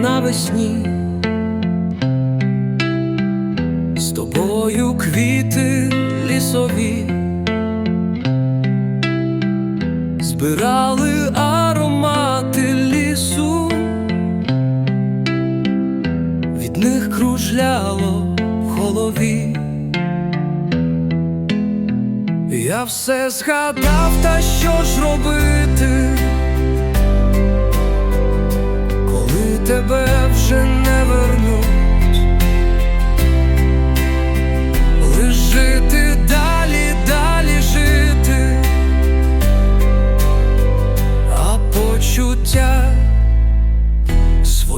навесні, з тобою квіти лісові, збирали аромати лісу, від них кружляло в голові. Я все згадав, та що ж робити,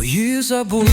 свої забудь.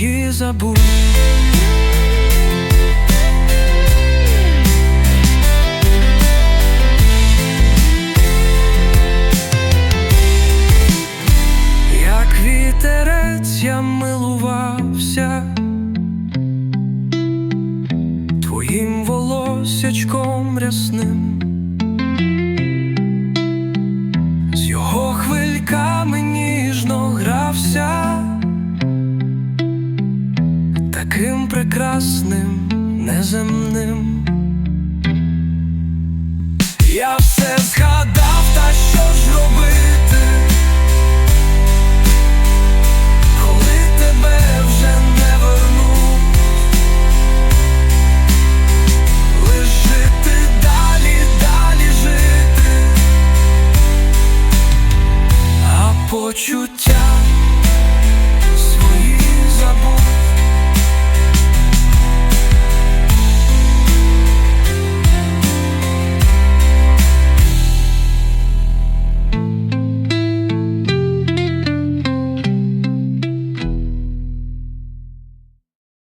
Свої забудь. Як вітерець я милувався Твоїм волосячком рясним, таким прекрасним, неземним. Я все згадав, та що ж робити? Коли тебе вже не вернуть, лиш жити далі, далі жити, а почуття